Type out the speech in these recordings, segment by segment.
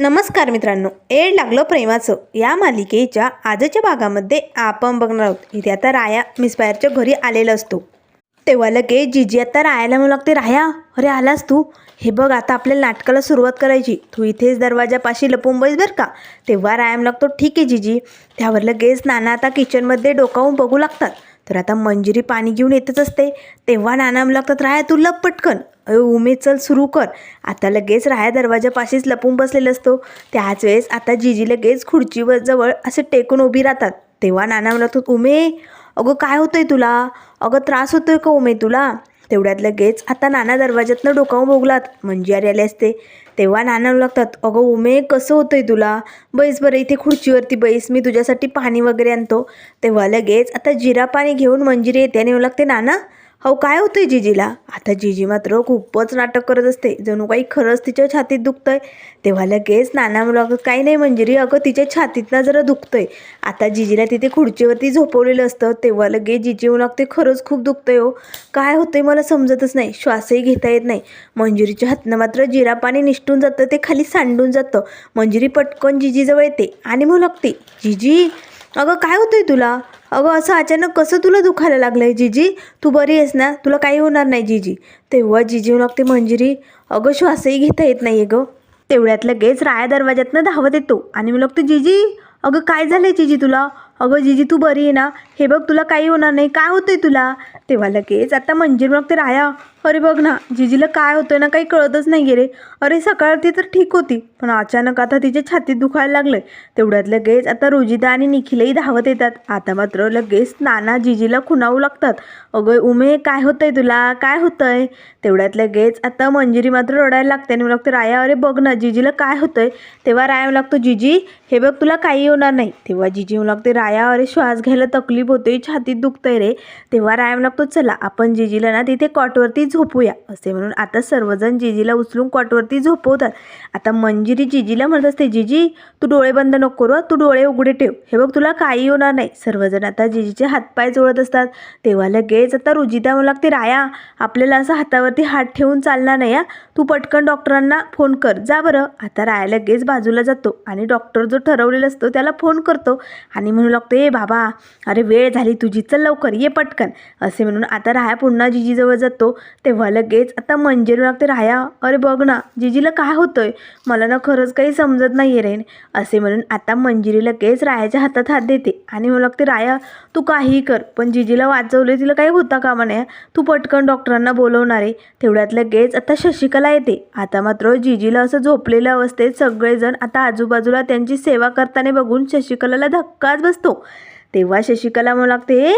नमस्कार मित्रांनो एड लागलं प्रेमाचं. या मालिकेच्या आजच्या भागामध्ये आपण बघणार आहोत. इथे आता राया मिसबाहेरच्या घरी आलेला असतो. तेव्हा लगे जिजी आता रायाला म्हणू लागते राया अरे आलास तू? हे बघ आता आपल्या नाटकाला सुरुवात करायची. तू इथेच दरवाजापाशी लपून बैस बरं का? तेव्हा राया म्हणू लागतो ठीक आहे जिजी. त्यावर लगेच नाना आता किचनमध्ये डोकावून बघू लागतात. तर आता मंजिरी पाणी घेऊन येतच असते. तेव्हा नाना लागतात राया तू लप पटकन. अरे उमे चल सुरू कर. आता लगेच राया दरवाजापाशीच लपून बसलेला असतो. त्याच वेळेस आता जिजी लगेच खुर्चीवर जवळ असे टेकून उभी राहतात. तेव्हा नाना म्हणत उमे अगं काय होतंय तुला? अगं त्रास होतोय का उमे तुला? तेवढ्यात लगेच आता नाना दरवाज्यातनं डोकावून भोगलात म्हणजे अरे आले असते. तेव्हा नाना लागतात अगं उमे कसं होतंय तुला? बैस बरं इथे खुर्चीवरती बैस मी तुझ्यासाठी पाणी वगैरे आणतो. तेव्हा लगेच आता जिरा पाणी घेऊन मंजिरी येते आणि म्हणू लागते नाना अहो काय होतंय जिजीला? आता जिजी मात्र खूपच नाटक करत असते. जणू काही खरंच तिच्या छातीत दुखतंय. तेव्हा लगेच नाना लागत काही नाही मंजिरी अगं तिच्या छातीतनं जरा दुखतंय. आता जिजीला तिथे खुर्चीवरती झोपवलेलं असतं तेव्हा लगेच जिजी म्हणू लागते खरंच खूप दुखतंय हो. काय होतंय मला समजतच नाही. श्वासही घेता येत नाही. मंजिरीच्या हातनं मात्र जिरा पाणी निष्ठून जातं ते खाली सांडून जातं. मंजिरी पटकन जिजीजवळ येते आणि म्हणू लागते जिजी अगं काय होतंय तुला? अगं असं अचानक कसं तुला दुखायला लागलं आहे जिजी? तू बरी आहेस ना? तुला काही होणार नाही जिजी. तेव्हा जिजी म्हणू लागते मंजिरी अगं श्वासही घेता येत नाही आहे गं. तेवढ्यात लगेच राया दरवाज्यातनं धावत येतो. आणि मी लागते जिजी अगं काय झालं आहे जिजी तुला? अगं जिजी तू बरी आहे ना? हे बघ तुला काही होणार नाही. काय होतं आहे तुला? तेव्हा लगेच आता मंजिरी मग ते राया. अरे बघ ना जिजीला काय होतं ना काही कळतच नाही रे. अरे सकाळ ती तर ठीक होती पण अचानक आता तिच्या छातीत दुखायला लागलं तेवढ्यात लगेच आता रोजिता आणि निखिलही धावत येतात. आता मात्र लगेच नाना जिजीला खुणावू लागतात. अगं उमे काय होतंय तुला? काय होतंय? तेवढ्यात लगेच आता मंजिरी मात्र रडायला लागते आणि लागते राया अरे बघ ना जिजीला काय होतंय? तेव्हा राया लागतो जिजी हे बघ तुला काही होणार नाही. तेव्हा जिजी लागते राया अरे श्वास घ्यायला तकलीफ होते छातीत दुखतंय रे. तेव्हा राया लागतो चला आपण जिजीला ना तिथे कॉटवरती झोपूया. असे म्हणून आता सर्वजण जिजीला उचलून कॉटवरती झोपवतात. आता मंजिरी जिजीला म्हणत असते जिजी तू डोळे बंद नको करू तू डोळे उघडे ठेव. हे बघ तुला काही होणार नाही. सर्वजण आता जिजीचे हातपाय जोडत असतात. तेव्हा लगेच आता रुजिता म्हणू लागते राया आपल्याला असं हातावरती हात ठेवून चालणार नाही या तू पटकन डॉक्टरांना फोन कर. जा बरं. आता राया लगेच बाजूला जातो आणि डॉक्टर जो ठरवलेला असतो त्याला फोन करतो आणि म्हणू लागतो ए बाबा अरे वेळ झाली तुझी चल लवकर ये पटकन असे म्हणून आता राया पुन्हा जिजीजवळ जातो. तेव्हा लगेच आता मंजेरू लागते राया अरे बघ ना जिजीला काय होतंय? मला ना खरंच काही समजत नाही रे. असे म्हणून आता मंजिरी लगेच रायाच्या हातात हात देते आणि म्हणू लागते राया तू काहीही कर पण जिजीला वाचवले तिला काही होता कामा नाही तू पटकन डॉक्टरांना बोलवणार आहे. तेवढ्यात लगेच आता शशिकला येते. आता मात्र जिजीला असं झोपलेल्या अवस्थेत सगळेजण आता आजूबाजूला त्यांची सेवा करताना बघून शशिकलाला धक्काच बसतो. तेव्हा शशिकला म्हणू लागते हे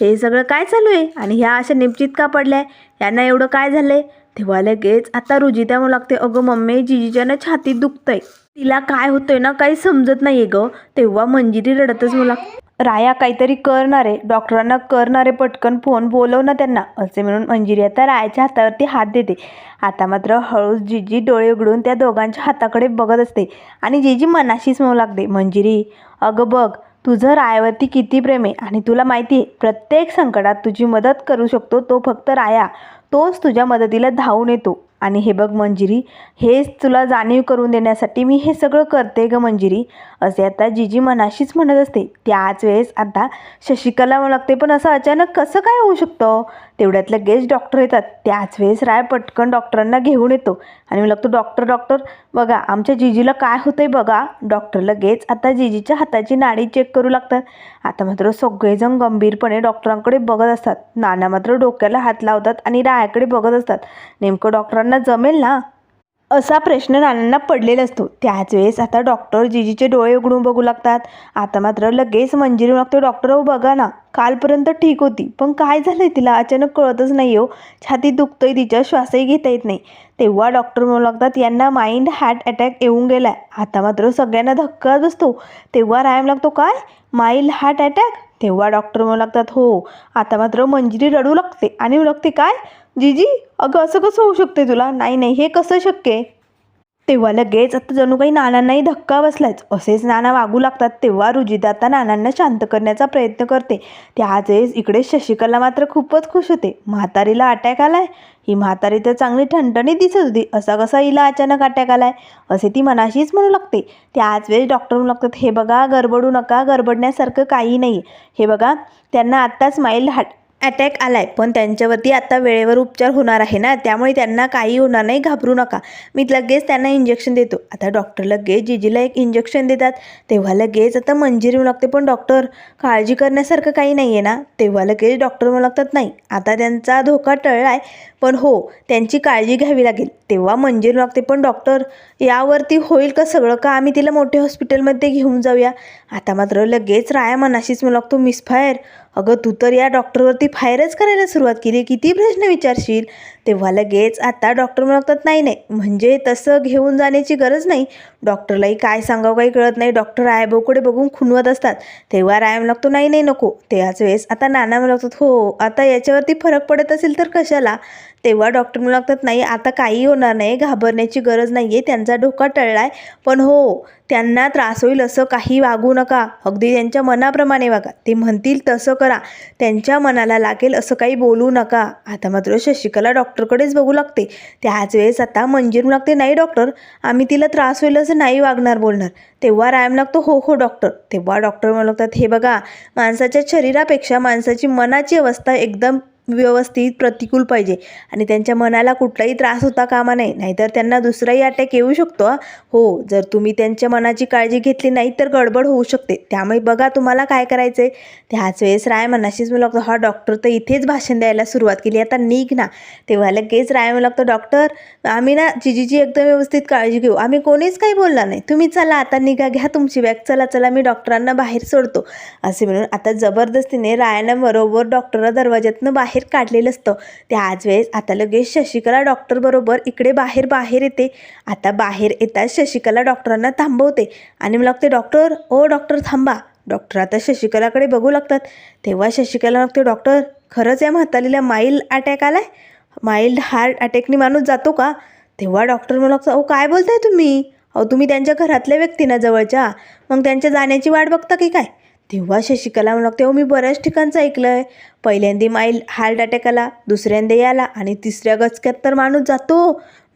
हे सगळं काय चालू आहे? आणि ह्या अशा निश्चित का पडल्या यांना एवढं काय झालंय? तेव्हा लगेच आता रुजिता म्हणू लागते अगं मम्मी जिजीच्या ना छातीत दुखतंय. तिला काय होतंय ना काही समजत नाहीये ग. तेव्हा मंजिरी रडतच मला राया काहीतरी करणारे डॉक्टरांना करणारे पटकन फोन बोलव ना त्यांना असे म्हणून मंजिरी आता रायाच्या हातावरती हात देते. आता मात्र हळूच जिजी डोळे उघडून त्या दोघांच्या हाताकडे बघत असते आणि जिजी मनाशीच म्हणू लागते मंजिरी अगं बघ तुझं रायावरती किती प्रेम आहे आणि तुला माहिती आहे प्रत्येक संकटात तुझी मदत करू शकतो तो फक्त राया. तोच तुझ्या मदतीला धावून येतो. आणि हे बघ मंजिरी हेच तुला जाणीव करून देण्यासाठी मी हे सगळं करते ग मंजिरी असे आता जीजी मनाशीच म्हणत असते. त्याच वेळेस आता शशिकला लागते पण असं अचानक कसं काय होऊ शकतं? तेवढ्यात लगेच डॉक्टर येतात. त्याच वेळेस राय पटकन डॉक्टरांना घेऊन येतो. आणि मी लागतो डॉक्टर डॉक्टर बघा आमच्या जिजीला काय होतंय बघा. डॉक्टर लगेच आता जिजीच्या हाताची नाडी चेक करू लागतात. आता मात्र सगळेजण गंभीरपणे डॉक्टरांकडे बघत असतात. नाना मात्र डोक्याला हात लावतात आणि रायाकडे बघत असतात. नेमकं डॉक्टरांना जमेल ना? असा प्रश्न नानांना पडलेला असतो. त्याच वेळेस आता डॉक्टर जिजीचे डोळे उघडून बघू लागतात. आता मात्र लगेच मंजिरी लागतो डॉक्टर हो बघा ना कालपर्यंत ठीक होती पण काय झालंय तिला? अचानक कळतच नाही हो. छातीत दुखतोय तिच्या श्वासही घेता येत नाही. तेव्हा डॉक्टर म्हणू लागतात यांना माइंड हार्ट अटॅक येऊन गेलाय. आता मात्र सगळ्यांना धक्काच बसतो. तेव्हा रायम लागतो काय? माइल्ड हार्ट अटॅक तेव्हा डॉक्टर म्हणू लागतात हो आता मात्र मंजिरी रडू लागते आणि लागते काय? जीजी अगं असं कसं होऊ शकते तुला? नाही नाही हे कसं शक्य आहे? तेव्हा लगेच आता जणू काही नानांनाही धक्का बसलाच असेच नाना वागू लागतात तेव्हा रुजिता आता नानांना शांत करण्याचा प्रयत्न करते. त्याच वेळेस इकडे शशिकला मात्र खूपच खुश होते. म्हातारीला अटॅक आलाय. ही म्हातारी तर चांगली ठणठणीत दिसत होती. असा कसा हिला अचानक अटॅक आलाय? असे ती मनाशीच म्हणू लागते. त्याच वेळेस डॉक्टर म्हणू लागतात हे बघा गडबडू नका. गडबडण्यासारखं काही नाही हे बघा त्यांना आत्ताच माईल हाट अटॅक आलाय. पण त्यांच्यावरती आता वेळेवर उपचार होणार आहे ना? त्यामुळे त्यांना काही होणार नाही. घाबरू नका. मी लगेच त्यांना इंजेक्शन देतो. आता डॉक्टर लगेच जिजीला एक इंजेक्शन देतात. तेव्हा लगेच आता मंजिरी म्हणू लागते पण डॉक्टर काळजी करण्यासारखं काही नाही आहे ना? तेव्हा लगेच डॉक्टर म्हणू लागतात नाही. आता त्यांचा धोका टळला आहे पण हो त्यांची काळजी घ्यावी लागेल. तेव्हा मंजिरी लागते पण डॉक्टर यावरती होईल का सगळं? का आम्ही तिला मोठ्या हॉस्पिटलमध्ये घेऊन जाऊया? आता मात्र लगेच राया मनाशीच म्हणू लागतो मिसफायर अगं तू तर या डॉक्टरवरती फायरच करायला सुरुवात केली किती प्रश्न विचारशील? तेव्हा लगेच आता डॉक्टर म्हणतात नाही नाही म्हणजे तसं घेऊन जाण्याची गरज नाही. डॉक्टरलाही काय सांगावं काही कळत नाही. डॉक्टर रायभाऊकडे बघून खुणवत असतात. तेव्हा राय लागतो नाही नाही नको. त्याच वेळेस आता नाना म्हणू लागतात हो आता याच्यावरती फरक पडत असेल तर कशाला? तेव्हा डॉक्टर म्हणू लागतात नाही आता काही होणार नाही घाबरण्याची गरज नाही आहे त्यांचा धोका टळला आहे पण हो त्यांना त्रास होईल असं काही वागू नका. अगदी त्यांच्या मनाप्रमाणे वागा. ते म्हणतील तसं करा. त्यांच्या मनाला लागेल असं काही बोलू नका. आता मात्र शशिकला डॉक्टरकडेच बघू लागते. त्याच वेळेस आता मंजीर लागते नाही डॉक्टर आम्ही तिला त्रास होईल असं नाही वागणार बोलणार. तेव्हा रायम लागतो हो हो डॉक्टर. तेव्हा डॉक्टर म्हणू लागतात हे बघा माणसाच्या शरीरापेक्षा माणसाची मनाची अवस्था एकदम व्यवस्थित प्रतिकूल पाहिजे. आणि त्यांच्या मनाला कुठलाही त्रास होता कामा नाही नाहीतर त्यांना दुसराही अटॅक येऊ शकतो हो. जर तुम्ही त्यांच्या मनाची काळजी घेतली नाही तर गडबड होऊ शकते. त्यामुळे बघा तुम्हाला काय करायचं आहे त्याच वेळेस राय मनाशीच मला लागतो हा डॉक्टर तर इथेच भाषण द्यायला सुरुवात केली. आता निघ ना. तेव्हा लगेच राय मला लागतो डॉक्टर आम्ही ना जिजीची एकदम व्यवस्थित काळजी घेऊ. आम्ही कोणीच काही बोलला नाही. तुम्ही चला आता निघा घ्या तुमची बॅग. चला चला मी डॉक्टरांना बाहेर सोडतो. असे म्हणून आता जबरदस्तीने रायानं बरोबर डॉक्टरला दरवाज्यातनं बाहेर बाहेर काढलेलं असतं. त्याच वेळेस आता लगेच शशिकला डॉक्टरबरोबर इकडे बाहेर बाहेर येते. आता बाहेर येताच शशिकला डॉक्टरांना थांबवते. आणि मला लागते डॉक्टर ओ डॉक्टर थांबा. डॉक्टर आता शशिकलाकडे बघू लागतात. तेव्हा शशिकला लागते डॉक्टर खरंच या म्हातारीला माइल्ड अटॅक आलाय? माइल्ड हार्ट अटॅकने माणूस जातो का? तेव्हा डॉक्टर म्हणू लागतो अहो काय बोलताय तुम्ही? अहो तुम्ही त्यांच्या घरातल्या व्यक्तींना जवळच्या. मग त्यांच्या जाण्याची वाट बघता की काय? तेव्हा शशिकला म्हणू लागते मी बऱ्याच ठिकाणचं ऐकलं आहे पहिल्यांदा माईल हार्ट अटॅक आला दुसऱ्यांदा याला आणि तिसऱ्या गचक्यात तर माणूस जातो.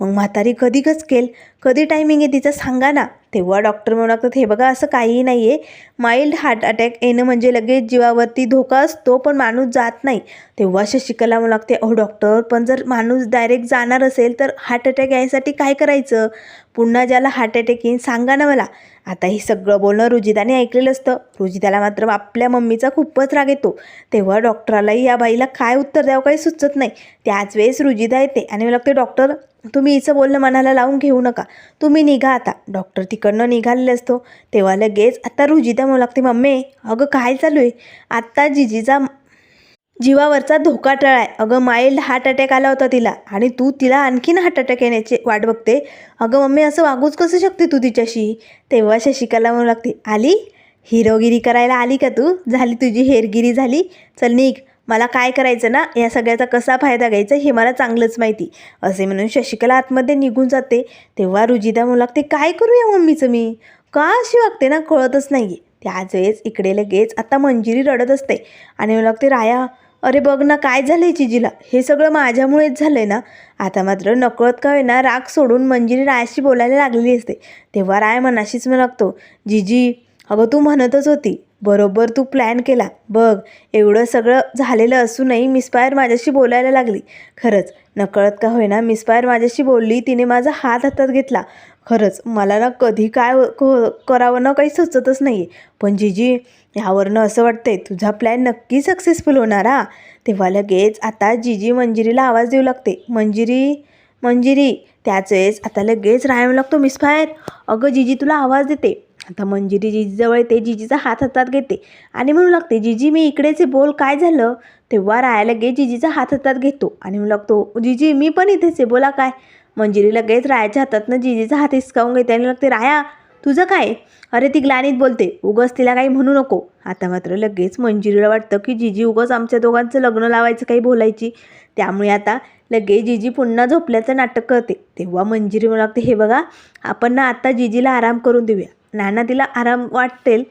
मग म्हातारी कधी गचकेल कधी टायमिंग आहे तिचं? सांगा ना. तेव्हा डॉक्टर म्हणू लागतात हे बघा असं काहीही नाही आहे माइल्ड हार्ट अटॅक येणं म्हणजे लगेच जीवावरती धोका असतो पण माणूस जात नाही. तेव्हा शशिकला म्हणू लागते अहो डॉक्टर पण जर माणूस डायरेक्ट जाणार असेल तर हार्ट अटॅक यायसाठी काय करायचं? पुन्हा ज्याला हार्ट अटॅक येईन सांगा ना मला. आता हे सगळं बोलणं रुजिताने ऐकलेलं असतं. रुजिताला मात्र आपल्या मम्मीचा खूपच राग येतो. तेव्हा डॉक्टरालाही या बाईला काय उत्तर द्यावं काही सुचत नाही. त्याच वेळेस रुजिता येते आणि मला लागते डॉक्टर तुम्ही हिचं बोलणं मनाला लावून घेऊ नका. तुम्ही निघा आता. डॉक्टर तिकडनं निघालेले असतो. तेव्हा लगेच आता रुजिता म्हणू लागते मम्मी अगं काय चालू आहे? आत्ता जिजीचा जीवावरचा धोका टळाय. अगं माइल्ड हार्ट अटॅक आला होता तिला आणि तू तिला आणखीन हार्ट अटॅक येण्याची वाट बघते. अगं मम्मी असं वागूच कसं शकते तू तिच्याशी? तेव्हा शशिकाला म्हणू लागते आली? हिरोगिरी करायला आली का तू? झाली तुझी हेरगिरी झाली? चल निघ. मला काय करायचं ना? या सगळ्याचा कसा फायदा घ्यायचा हे मला चांगलंच माहिती. असे म्हणून शशिकला आतमध्ये निघून जाते. तेव्हा रुजिदा म्हणू लागते काय करूया मम्मीचं मी? का अशी वागते ना? कळतच नाही आहे त्याच वेळेस इकडे लगेच आता मंजिरी रडत असते. आणि मला लागते राया अरे बघ ना काय झालंय जिजीला हे सगळं माझ्यामुळेच झालंय ना? आता मात्र नकळत का ना राग सोडून मंजिरी रायाशी बोलायला लागलेली असते. तेव्हा राय मनाशीच मला लागतो जिजी अगं तू म्हणतच होती बरोबर तू प्लॅन केला. बघ एवढं सगळं झालेलं असूनही मिसपायर माझ्याशी बोलायला लागली. खरंच नकळत का होईना मिसपायर माझ्याशी बोलली तिने माझा हात हातात घेतला. खरंच मला ना कधी काय क- करावं ना काही सुचतच नाही आहे पण जिजी ह्यावरनं असं वाटतंय तुझा प्लॅन नक्की सक्सेसफुल होणार हा. तेव्हा लगेच आता जिजी मंजिरीला आवाज देऊ लागते. मंजिरी मंजिरी त्याच वेळेस आता लगेच राहायला लागतो मिसफायर अगं जिजी तुला आवाज देते. आता मंजिरी जिजीजवळ येते जिजीचा हात हातात घेते आणि म्हणू लागते जिजी मी इकडेच आहे बोल काय झालं? तेव्हा राया लगेच जिजीचा हात हातात घेतो आणि म्हणू लागतो जिजी मी पण इथेच आहे बोला काय? मंजिरी लगेच रायाच्या हातातनं जिजीचा हात हिसकावून घेते आणि लागते राया तुझं काय अरे ती ग्लानीत बोलते उगस तिला काही म्हणू नको. आता मात्र लगेच मंजिरीला वाटतं की जिजी उगस आमच्या दोघांचं लग्न लावायचं काही बोलायची. त्यामुळे आता लगेच जिजी पुन्हा झोपल्याचं नाटक करते. तेव्हा मंजिरी म्हणू लागते हे बघा आपण ना आता जिजीला आराम करून देऊया. नाना तिला आराम वाटेल.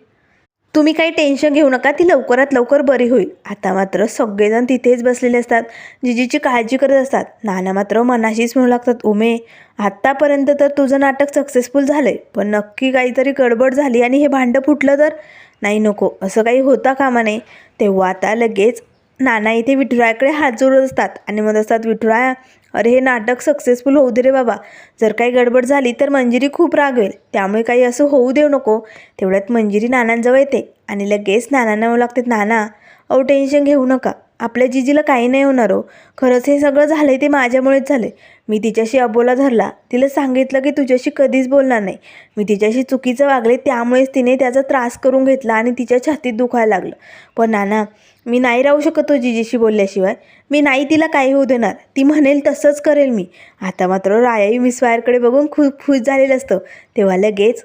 तुम्ही काही टेन्शन घेऊ नका ती लवकरात लवकर बरी होईल. आता मात्र सगळेजण तिथेच बसलेले असतात जिजीची काळजी करत असतात. नाना मात्र मनाशीच म्हणू लागतात उमे आत्तापर्यंत तर तुझं नाटक सक्सेसफुल झालं आहे पण नक्की काहीतरी गडबड झाली आणि हे भांडं फुटलं तर? नाही नको असं काही होता कामा नये. तेव्हा आता लगेच नाना इथे विठुरायाकडे हात जोडत असतात आणि म्हणत असतात विठुराया अरे हे नाटक सक्सेसफुल होऊ दे रे बाबा. जर काही गडबड झाली तर मंजिरी खूप रागवेल. त्यामुळे काही असं होऊ देऊ नको. तेवढ्यात मंजिरी नानांजवळ येते आणि लगेच नानांना म्हणू लागते नाना अहो टेन्शन घेऊ नका. आपल्या जिजीला काही नाही होणार हो. खरंच हे सगळं झालं ते माझ्यामुळेच झालं मी तिच्याशी अबोला धरला. तिला सांगितलं की तुझ्याशी कधीच बोलणार नाही. मी तिच्याशी चुकीचं वागले त्यामुळेच तिने त्याचा त्रास करून घेतला आणि तिच्या छातीत दुखायला लागलं. पण नाना मी नाही राहू शकतो हो जिजीशी बोलल्याशिवाय. मी नाही तिला काही होऊ देणार. ती म्हणेल तसंच करेल मी. आता मात्र रायाई मिसवायरकडे बघून खूप खुश झालेलं असतं. तेव्हा लगेच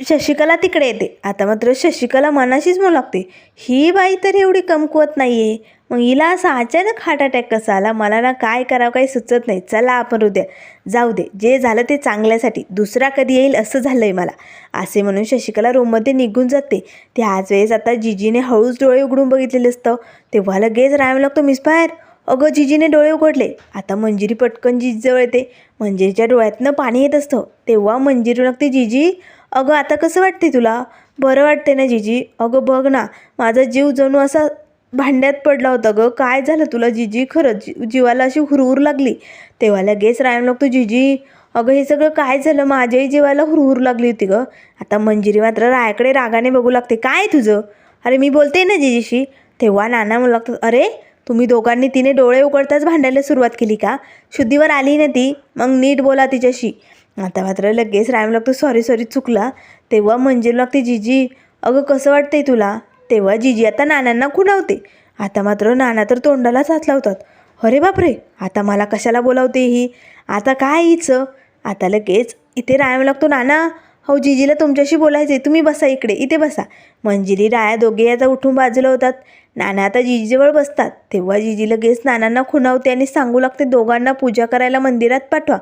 शशिकला तिकडे येते. आता मात्र शशिकला मनाशीच म्हणू लागते ही बाई तर एवढी कमकुवत नाही आहे मग हिला असा अचानक हार्ट अटॅक कसा आला? मला ना काय करावं काही सुचत नाही. चला आपण उद्या जाऊ दे. जे झालं ते चांगल्यासाठी. दुसरा कधी येईल असं झालं आहे मला. असे म्हणून शशिकला रूममध्ये निघून जाते. त्याच वेळेस आता जिजीने हळूच डोळे उघडून बघितलेले असतं. तेव्हा लगेच राहायला लागतो मिस बाहेर अगं जिजीने डोळे उघडले. आता मंजिरी पटकन जिजीजवळ येते. मंजिरीच्या डोळ्यातनं पाणी येत असतं. तेव्हा मंजिरी लागते जिजी अगं आता कसं वाटते तुला? बरं वाटते ना जिजी. अगं बघ ना. माझा जीव जणू असा भांड्यात पडला होता गं. काय झालं तुला जिजी? खरंच जी- जीवाला अशी हुरहुर लागली. तेव्हा लगेच रायम लागतो जिजी अगं हे सगळं काय झालं? माझ्याही जीवाला हुरहुर लागली होती गं. आता मंजिरी मात्र रायाकडे रागाने बघू लागते. काय तुझं? अरे मी बोलते ना जिजीशी. तेव्हा नाना म्हणू लागतो अरे तुम्ही दोघांनी तिने डोळे उघडताच भांडायला सुरुवात केली का? शुद्धीवर आली ना ती? मग नीट बोला तिच्याशी. आता मात्र लगेच रायम लागतो सॉरी सॉरी चुकला. तेव्हा मंजिरी लागते जिजी अगं कसं वाटतंय तुला? तेव्हा जिजी आता नानांना खुणावते. आता मात्र नाना तर तोंडालाच हात लावतात. अरे बापरे आता मला कशाला बोलावते ही? आता काय हिचं? आता लगेच इथे राम लागतो नाना हो जिजीला तुमच्याशी बोलायचे तुम्ही बसा इकडे इथे बसा. मंजिरी राया दोघे आता उठून बाजूला होतात. नाना आता जिजीजवळ बसतात. तेव्हा जिजी लगेच नानांना खुणावते आणि सांगू लागते दोघांना पूजा करायला मंदिरात पाठवा.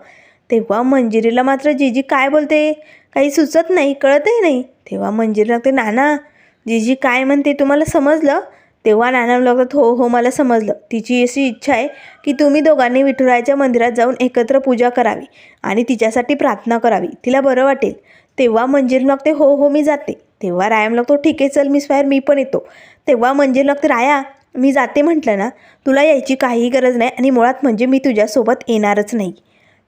तेव्हा मंजिरीला मात्र जिजी काय बोलते? काही सुचत नाही कळतही नाही. तेव्हा मंजिरी लागते नाना जीजी काय म्हणते तुम्हाला समजलं? तेव्हा नाना लागतात हो हो मला समजलं. तिची अशी इच्छा आहे की तुम्ही दोघांनी विठुरायाच्या मंदिरात जाऊन एकत्र पूजा करावी आणि तिच्यासाठी प्रार्थना करावी. तिला बरं वाटेल. तेव्हा मंजिरी लागते हो हो मी जाते. तेव्हा रायम लागतो ठीक आहे चल मिस फायर मी पण येतो. तेव्हा मंजिरी लागते राया मी जाते म्हटलं ना तुला यायची काहीही गरज नाही आणि मुळात म्हणजे मी तुझ्यासोबत येणारच नाही.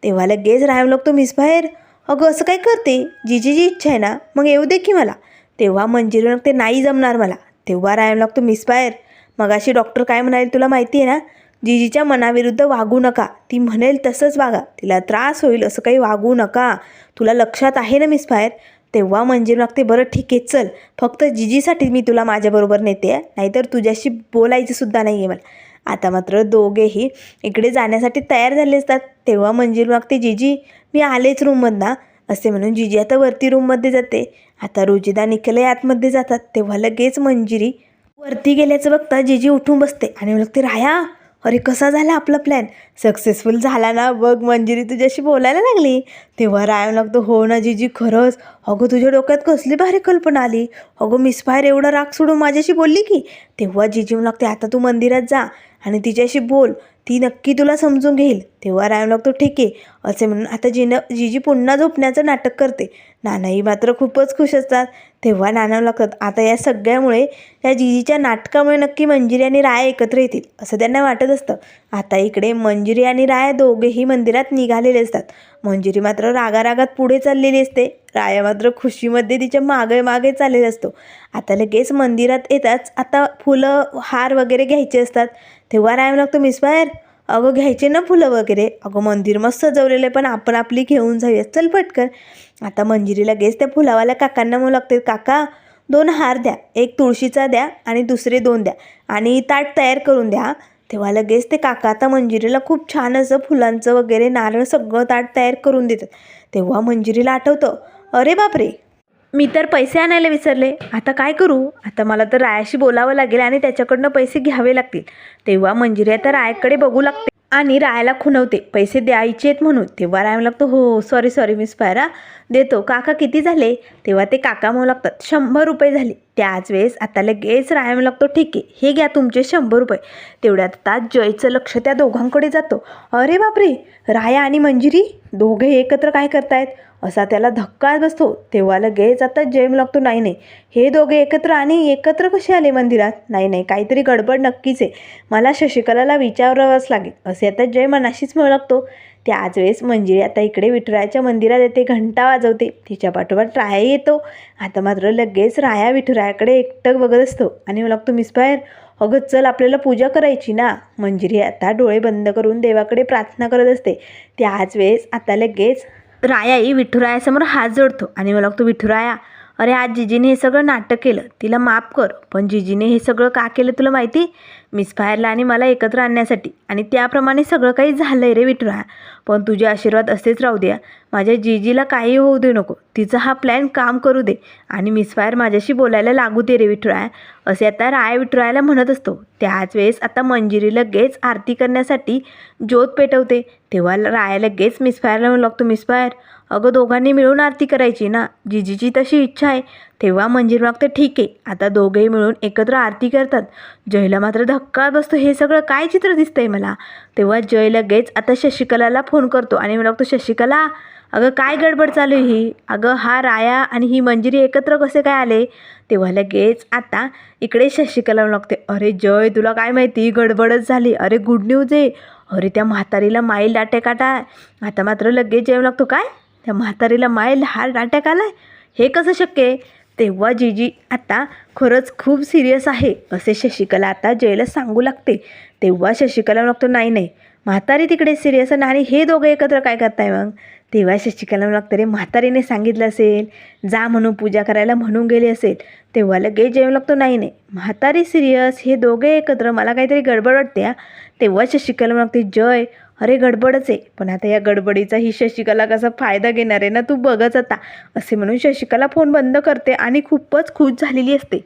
तेव्हा लगेच रायम लागतो मिस बाहेर अगं असं काय करते? जिची जी इच्छा आहे ना मग येऊ दे की मला. तेव्हा मंजिरी ते नाही जमणार मला. तेव्हा राहायला लागतो मिसफायर मगाशी डॉक्टर काय म्हणाले तुला माहिती आहे ना? जिजीच्या मनाविरुद्ध वागू नका. ती म्हणेल तसंच वागा. तिला त्रास होईल असं काही वागू नका. तुला लक्षात आहे ना मिस तेव्हा मंजिरी लागते बरं ठीक आहे. चल फक्त जिजीसाठी मी तुला माझ्याबरोबर नेते आहे. नाहीतर तुझ्याशी बोलायचं सुद्धा नाही आहे मला. आता मात्र दोघेही इकडे जाण्यासाठी तयार झाले असतात. तेव्हा मंजिरी लागते जिजी. मी आलेच रूममधनं असे म्हणून जिजी आता वरती रूममध्ये जाते. आता रुजिदा निखिलही आतमध्ये जातात. तेव्हा लगेच मंजिरी वरती गेल्याचं बघता जिजी उठून बसते आणि लागते राया अरे कसा झाला आपला प्लॅन सक्सेसफुल झाला ना? बघ मंजिरी तुझ्याशी बोलायला लागली. तेव्हा राय लागतो हो ना जिजी खरंच. अगं तुझ्या डोक्यात कसली भारी कल्पना आली. अगं मिस फायर एवढा राग सोडून माझ्याशी बोलली की? तेव्हा जिजी लागते आता तू मंदिरात जा आणि तिच्याशी बोल. ती नक्की तुला समजून घेईल. तेव्हा राम लागतो ठीक आहे असे म्हणून आता जिनं जिजी पुन्हा झोपण्याचं नाटक करते. नानाही मात्र खूपच खुश असतात. तेव्हा नाना लागतात आता या सगळ्यामुळे या जिजीच्या नाटकामुळे नक्की मंजिरी आणि राया एकत्र येतील असं त्यांना वाटत असतं. आता इकडे मंजिरी आणि राया दोघेही मंदिरात निघालेले असतात. मंजिरी मात्र रागारागात पुढे चाललेली असते. राया मात्र खुशीमध्ये तिच्यामागे मागे चाललेला असतो. आता लगेच मंदिरात येताच आता फुलं हार वगैरे घ्यायचे असतात. तेव्हा राया लागतो मिस बाहेर अगं घ्यायचे ना फुलं वगैरे. अगं मंदिर मस्त सजवलेलं आहे पण आपण आपली घेऊन जाऊया चल पटकन. आता मंजिरी लगेच त्या फुलावाल्या काकांना म्हणू लागते काका दोन हार द्या एक तुळशीचा द्या आणि दुसरे दोन द्या आणि ताट तयार करून द्या. तेव्हा लगेच ते काका आता मंजिरीला खूप छान असं फुलांचं वगैरे नारळ सगळं ताट तयार करून देतात. तेव्हा मंजिरीला आठवतं अरे बापरे मी तर पैसे आणायला विसरले. आता काय करू? आता मला तर रायाशी बोलावं लागेल आणि त्याच्याकडनं पैसे घ्यावे लागतील. तेव्हा मंजिरी आता रायाकडे बघू लागते. आणि रायाला खुणवते. पैसे द्यायचे आहेत म्हणून. तेव्हा राया लागतो हो सॉरी सॉरी मिस पायरा. देतो. काका किती झाले? तेव्हा ते काका म्हणू लागतात शंभर रुपये झाले. त्याच वेळेस आता लगेच रायम लागतो. ठीक आहे हे घ्या तुमचे शंभर रुपये. तेवढ्यात आता जयचं लक्ष त्या दोघांकडे जातो. अरे बापरे राया आणि मंजिरी दोघे एकत्र काय करतायत? असा त्याला धक्का बसतो. तेव्हा लगेच आता जय लागतो. नाही नाही हे दोघे एकत्र आणि एकत्र कसे आले मंदिरात? नाही नाही काहीतरी गडबड नक्कीच आहे. मला शशिकलाला विचारावंच लागेल. असे आता जय मनाशीच मिळू लागतो. त्याच वेळेस मंजिरी आता इकडे विठुरायाच्या मंदिरात येते घंटा वाजवते. तिच्या पाठोपाठ राया येतो. आता मात्र लगेच राया विठुरायाकडे एकटक बघत असतो आणि मला लागतो मिस बाहेर. अगं चल आपल्याला पूजा करायची ना. मंजिरी आता डोळे बंद करून देवाकडे प्रार्थना करत असते. त्याच वेळेस आता लगेच रायाही विठुरायासमोर हात जोडतो आणि मला लागतो विठुराया अरे आज जिजीने हे सगळं नाटक केलं तिला माफ कर पण जिजीने हे सगळं का केलं तुला माहिती? मिसफायरला आणि मला एकत्र आणण्यासाठी. आणि त्याप्रमाणे सगळं काही झालं आहे रे विठुरा पण तुझे आशीर्वाद असेच राहू द्या. माझ्या जिजीला काही होऊ दे नको. तिचा हा प्लॅन काम करू दे. आणि मिसफायर माझ्याशी बोलायला लागू दे रे विठुराया असे आता राय विठुरायाला म्हणत असतो. त्याच वेळेस आता मंजिरी लगेच आरती करण्यासाठी ज्योत पेटवते. तेव्हा राया लगेच मिसफायरला म्हणू लागतो मिसफायर अगं दोघांनी मिळून आरती करायची ना? जिजीची तशी इच्छा आहे. तेव्हा मंजिरी मागते ठीक आहे. आता दोघेही मिळून एकत्र आरती करतात. जयला मात्र धक्का बसतो हे सगळं काय चित्र दिसतंय मला? तेव्हा जय लगेच आता शशिकलाला फोन करतो आणि मला लागतो शशिकला अगं काय गडबड चालू आहे ही? अगं हा राया आणि ही मंजिरी एकत्र कसे काय आले? तेव्हा लगेच आता इकडे शशिकला लागते अरे जय तुला काय माहिती? गडबडच झाली. अरे गुड न्यूज आहे. अरे त्या म्हातारीला माईल लाटे काटा. आता मात्र लगेच जेव लागतो काय? त्या म्हातारीला माईल हा नाटक आलाय. हे कसं शक्य आहे? तेव्हा जीजी आता खरंच खूप सिरियस आहे असे शशिकला आता जयला सांगू लागते. तेव्हा शशिकला लागतो नाही नाही म्हातारी तिकडे सिरियस आहे आणि हे दोघं एकत्र काय करताय मग? तेव्हा शशिकला लागतं रे म्हातारीने सांगितलं असेल जा म्हणून पूजा करायला म्हणून गेले असेल. तेव्हा लगेच जेवण लागतो नाही नाही म्हातारी सिरियस हे दोघे एकत्र मला काहीतरी गडबड वाटते तेव्हा शशिकला लागते जय अरे गडबडच आहे. पण आता या गडबडीचा ही शशिकला कसा फायदा घेणार आहे ना तू बघच आता. असे म्हणून शशिकला फोन बंद करते आणि खूपच खुश झालेली असते.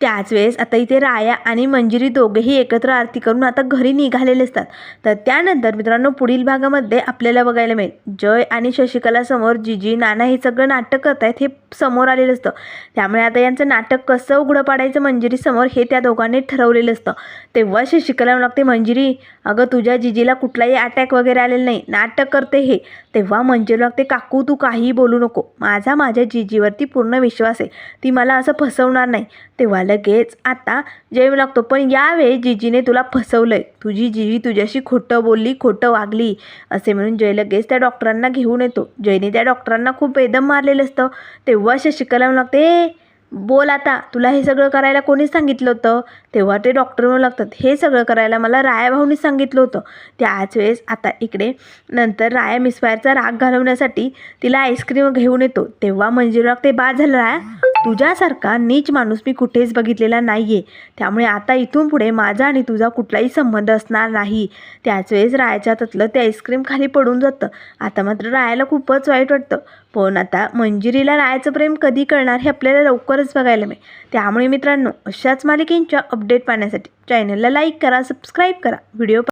त्याच वेळेस आता इथे राया आणि मंजिरी दोघेही एकत्र आरती करून आता घरी निघालेले असतात. तर त्यानंतर मित्रांनो पुढील भागामध्ये आपल्याला बघायला मिळेल. जय आणि शशिकला समोर जिजी नाना हे सगळं नाटक करत आहेत हे समोर आलेलं असतं. त्यामुळे आता यांचं नाटक कसं उघडं पाडायचं मंजिरी समोर हे त्या दोघांनी ठरवलेलं असतं. तेव्हा शशिकला लागते मंजिरी अगं तुझ्या जिजीला कुठलाही अटॅक वगैरे आलेला नाही. नाटक करते हे. तेव्हा मंजुला लागते काकू तू काहीही बोलू नको. माझा माझ्या जिजीवरती पूर्ण विश्वास आहे. ती मला असं फसवणार नाही. तेव्हा लगेच आता जैव लागतो पण यावेळी जिजीने तुला फसवलंय. तुझी जिजी तुझ्याशी खोटं बोलली खोटं वागली असे म्हणून जय लगेच त्या डॉक्टरांना घेऊन येतो. जयने त्या डॉक्टरांना खूप बेदम मारलेलं असतं. तेव्हा शशिकला म्हणू लागते बोल आता तुला हे सगळं करायला कोणी सांगितलं होतं? तेव्हा ते डॉक्टर म्हणू लागतात हे सगळं करायला मला राया भाऊनी सांगितलं होतं. त्याच वेळेस आता इकडे नंतर राया मिसफायरचा राग घालवण्यासाठी तिला आईस्क्रीम घेऊन येतो. तेव्हा मंजिरी ते बाद झालं राया तुझ्यासारखा नीच माणूस मी कुठेच बघितलेला नाही आहे त्यामुळे आता इथून पुढे माझा आणि तुझा कुठलाही संबंध असणार नाही. त्याच वेळेस रायाच्या हातातलं ते आईस्क्रीम खाली पडून जातं. आता मात्र रायाला खूपच वाईट वाटतं. पण आता मंजिरीला रायाचं प्रेम कधी कळणार हे आपल्याला लवकरच बघायला मिळेल. त्यामुळे मित्रांनो अशाच मालिकेंच्या अपडेट पाहण्यासाठी चॅनलला लाईक करा सबस्क्राईब करा. व्हिडिओ